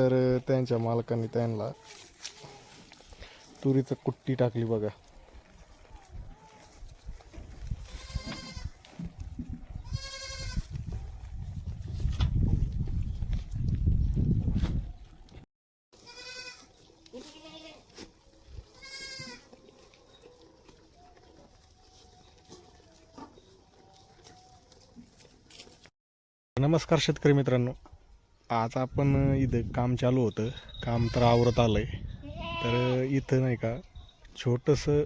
तर त्यांच्या मालकाने त्यांना तुरीचं कुट्टी टाकली बघा. नमस्कार शेतकरी मित्रांनो. आज आपण इथं काम चालू होतं. काम तर आवरत आहे तर इथं नाही का छोटंसं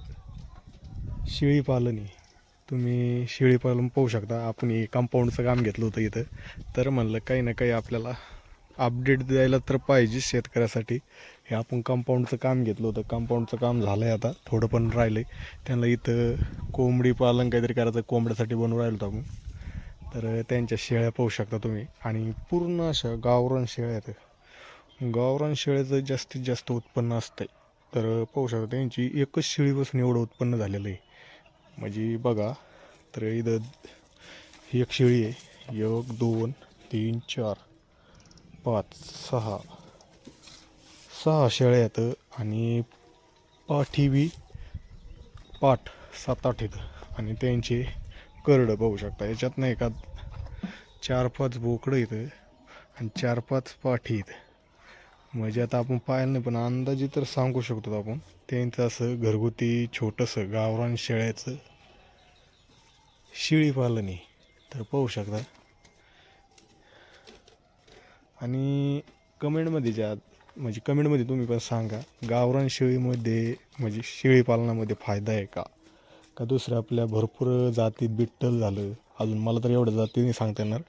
शेळीपालन आहे तुम्ही शेळीपालन पाहू शकता. आपण हे कंपाऊंडचं काम घेतलं होतं इथं. तर म्हणलं काही ना काही आपल्याला अपडेट द्यायला तर पाहिजे शेतकऱ्यासाठी. हे आपण कंपाऊंडचं काम घेतलं होतं. कंपाऊंडचं काम झालं आहे आता. थोडं पण राहिलं आहे त्यांना इथं कोंबडी पालन काहीतरी करायचं. कोंबड्यासाठी बनवून राहिलो होतो आपण. तर त्यांच्या शेळ्या पाहू शकता तुम्ही. आणि पूर्ण अशा गावरान शेळ्या आहेत. गावरान शेळ्याचं जास्तीत जास्त उत्पन्न असतंय. तर पाहू शकता त्यांची एकच शेळीपासून एवढं उत्पन्न झालेलं आहे. म्हणजे बघा तर इथं ही एक शेळी आहे. एक दोन तीन चार पाच सहा सहा शेळ्या आहेत. आणि पाठी बी पाठ सात आठ आहेत. आणि त्यांचे करडं पाहू शकता. याच्यात नाही का चार पाच बोकडं इथं आणि चार पाच पाठी इथं. म्हणजे आता आपण पाहिलं नाही पण अंदाजे तर सांगू शकतो आपण. त्यांचं असं घरगुती छोटंसं गावरान शेळ्याचं शिळी पालनी. तर पाहू शकता. आणि कमेंटमध्ये ज्या म्हणजे कमेंटमध्ये तुम्ही पण सांगा गावरान शेळीमध्ये म्हणजे शेळीपालनामध्ये फायदा आहे का? का दुसऱ्या आपल्या भरपूर जाती बिट्टल झालं. अजून मला तर एवढ्या जाती नाही सांगता येणार.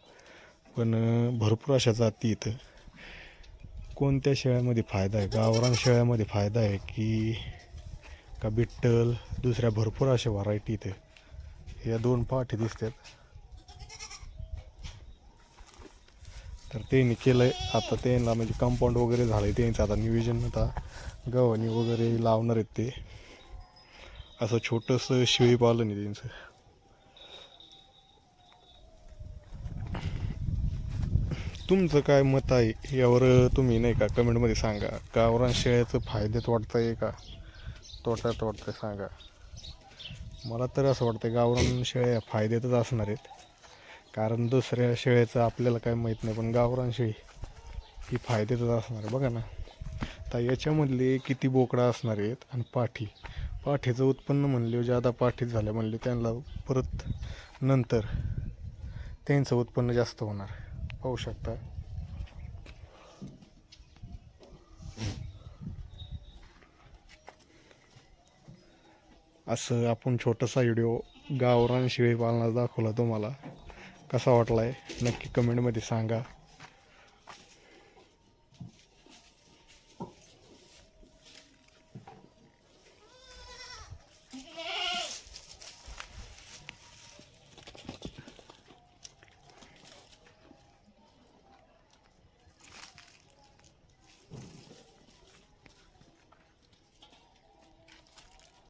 पण भरपूर अशा जाती इथं. कोणत्या शेळ्यामध्ये फायदा आहे? गावरान शेळ्यामध्ये फायदा आहे की का बिट्टल दुसऱ्या भरपूर अशा व्हरायटी इथं. या दोन पाठी दिसतात. तर त्यांनी केलं आहे आता त्यांना म्हणजे कंपाऊंड वगैरे झालं आहे त्यांचं आता नियोजन आता गव्हाणी वगैरे लावणार आहेत ते. असं छोटंसं शेळी पालन आहे त्यांचं. तुमचं काय मत आहे यावर तुम्ही नाही का कमेंटमध्ये सांगा. गावरान शेळ्याचं फायद्यात वाटतं आहे का? तोट्यात वाटतं सांगा. मला तर असं वाटतं गावरान शेळ्या फायद्यातच असणार आहेत. कारण दुसऱ्या शेळ्याचं आपल्याला काय माहीत नाही पण गावरान शेळी ही फायद्यातच असणार आहे. बघा ना. तर याच्यामधले किती बोकडा असणार आहेत आणि पाठी. पाठीचं उत्पन्न म्हणले ज्यादा पाठीत झाल्या म्हणले त्यांना परत नंतर त्यांचं उत्पन्न जास्त होणार. पाहू शकता. असं आपण छोटासा व्हिडिओ गावरान शेळी पालनाचा दाखवला तुम्हाला. कसा वाटला आहे नक्की कमेंटमध्ये सांगा.